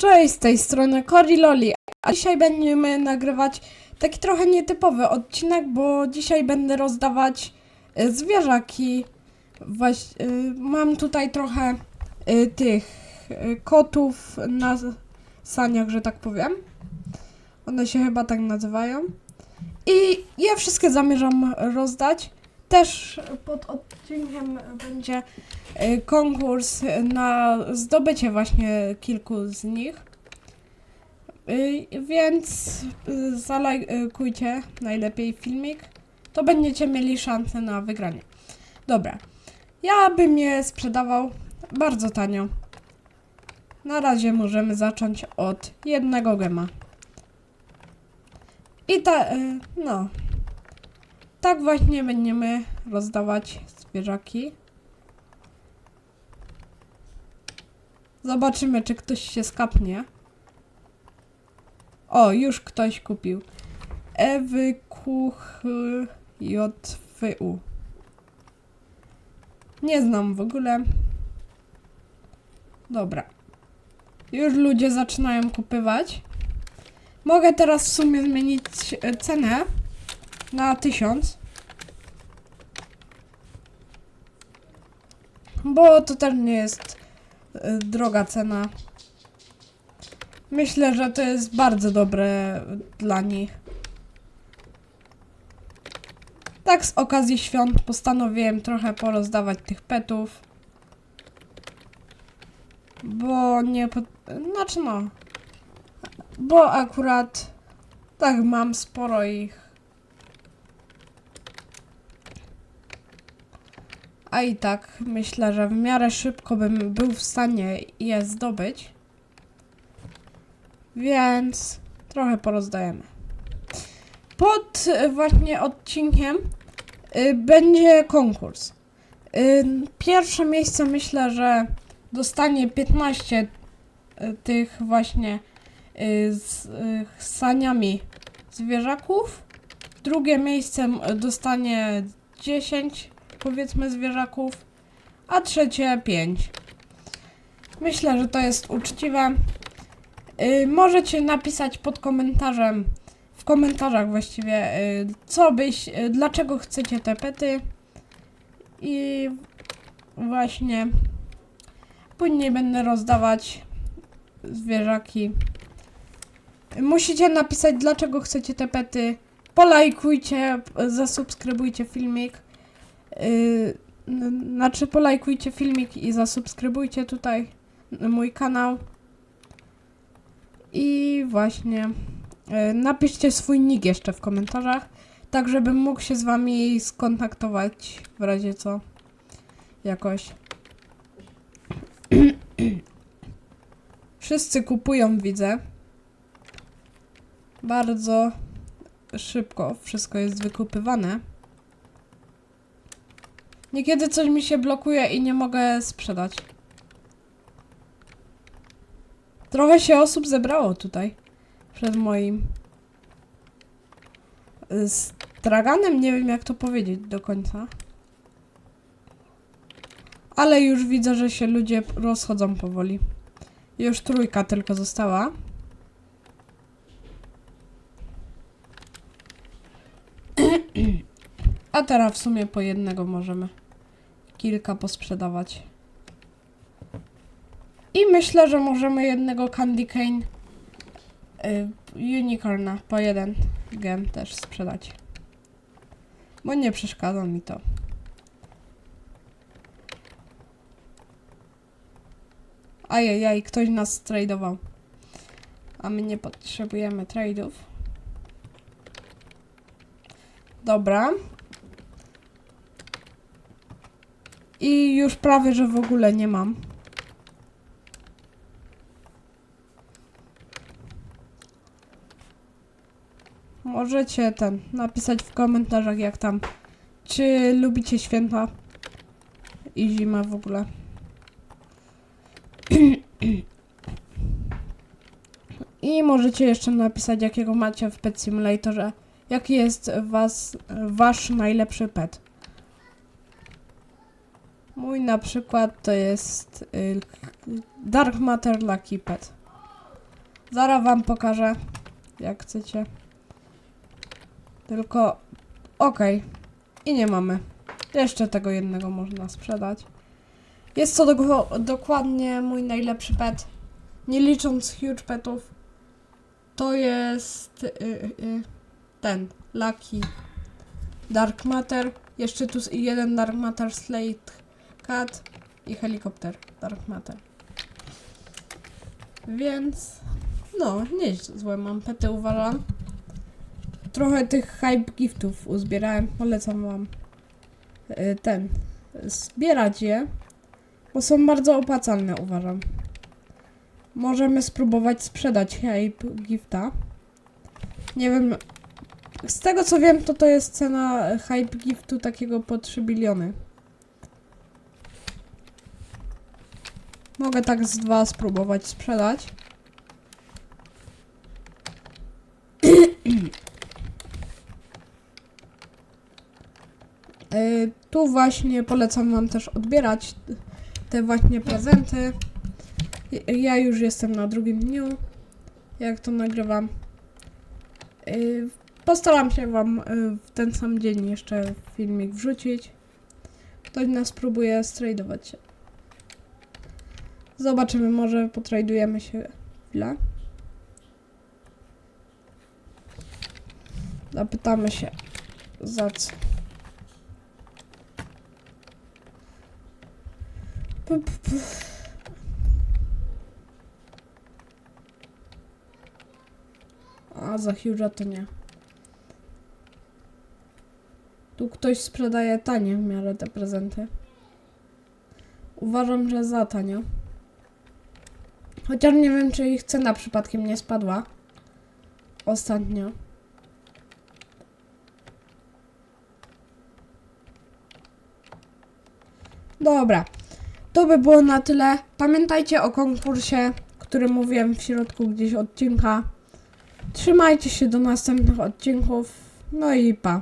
Cześć, z tej strony Cory Loli, a dzisiaj będziemy nagrywać taki trochę nietypowy odcinek, bo dzisiaj będę rozdawać y, zwierzaki. Y, mam tutaj trochę y, tych y, kotów na saniach, że tak powiem. One się chyba tak nazywają. I ja wszystkie zamierzam rozdać. Też pod odcinkiem będzie y, konkurs na zdobycie właśnie kilku z nich. Y, Więc y, zalajkujcie najlepiej filmik, to będziecie mieli szansę na wygranie. Dobra, ja bym je sprzedawał bardzo tanio. Na razie możemy zacząć od jednego gema. I ta, no, tak właśnie będziemy rozdawać zwierzaki. Zobaczymy, czy ktoś się skapnie. O, już ktoś kupił. Ewy Kuch JFU. Nie znam w ogóle. Dobra. Już ludzie zaczynają kupywać. Mogę teraz w sumie zmienić e, cenę na 1000. Bo to też nie jest y, droga cena. Myślę, że to jest bardzo dobre dla nich. Tak z okazji świąt postanowiłem trochę porozdawać tych petów. Bo nie... Po... Znaczy no... Bo akurat... Tak, mam sporo ich. A i tak myślę, że w miarę szybko bym był w stanie je zdobyć. Więc trochę porozdajemy. Pod y, właśnie odcinkiem y, będzie konkurs. Y, pierwsze miejsce myślę, że dostanie 15 y, tych właśnie z saniami zwierzaków. Drugie miejsce dostanie 10 powiedzmy zwierzaków, a trzecie 5. Myślę, że to jest uczciwe. Y, możecie napisać pod komentarzem, w komentarzach właściwie, y, co byś, y, dlaczego chcecie te pety. I właśnie później będę rozdawać zwierzaki. Musicie napisać, dlaczego chcecie te pety. Polajkujcie, zasubskrybujcie filmik. Yy, znaczy polajkujcie filmik i zasubskrybujcie tutaj mój kanał. I właśnie yy, napiszcie swój nick jeszcze w komentarzach, tak żebym mógł się z wami skontaktować w razie co jakoś. Wszyscy kupują, widzę. Bardzo szybko wszystko jest wykupywane. Niekiedy coś mi się blokuje i nie mogę sprzedać. Trochę się osób zebrało tutaj. Przed moim. Straganem nie wiem jak to powiedzieć do końca. Ale już widzę, że się ludzie rozchodzą powoli. Już trójka tylko została. A teraz w sumie po jednego możemy kilka posprzedawać. I myślę, że możemy jednego Candy Cane y, Unicorna po jeden gem też sprzedać. Bo nie przeszkadza mi to. Ajajaj, ktoś nas tradeował. A my nie potrzebujemy tradeów. Dobra. I już prawie, że w ogóle nie mam. Możecie ten napisać w komentarzach jak tam. Czy lubicie święta i zimę w ogóle. I możecie jeszcze napisać jakiego macie w Pet Simulatorze. Jaki jest was, wasz najlepszy pet. Mój na przykład to jest y, Dark Matter Lucky Pet. Zaraz wam pokażę, jak chcecie. Tylko, okej. I nie mamy. Jeszcze tego jednego można sprzedać. Jest to do, dokładnie mój najlepszy pet. Nie licząc huge petów. To jest y, y, ten, Lucky Dark Matter. Jeszcze tu jeden Dark Matter Slate Cat i helikopter Dark Matter. Więc no, nie złe mam pety uważam. Trochę tych hype giftów uzbierałem, polecam wam y, ten zbierać je, bo są bardzo opłacalne uważam. Możemy spróbować sprzedać hype gifta. Nie wiem, z tego co wiem, to to jest cena hype giftu takiego po 3 biliony. Mogę tak z dwa spróbować sprzedać. Y, Tu właśnie polecam Wam też odbierać te właśnie prezenty. Ja już jestem na drugim dniu, jak to nagrywam. Y, Postaram się Wam y, w ten sam dzień jeszcze filmik wrzucić. Ktoś nas próbuje stradować się. Zobaczymy, może potradujemy się chwilę. Zapytamy się za co. Pu, pu, pu. A za Huge'a to nie. Tu ktoś sprzedaje tanie w miarę te prezenty. Uważam, że za tanio. Chociaż nie wiem, czy ich cena przypadkiem nie spadła. Ostatnio. Dobra. To by było na tyle. Pamiętajcie o konkursie, który mówiłem w środku gdzieś odcinka. Trzymajcie się do następnych odcinków. No i pa.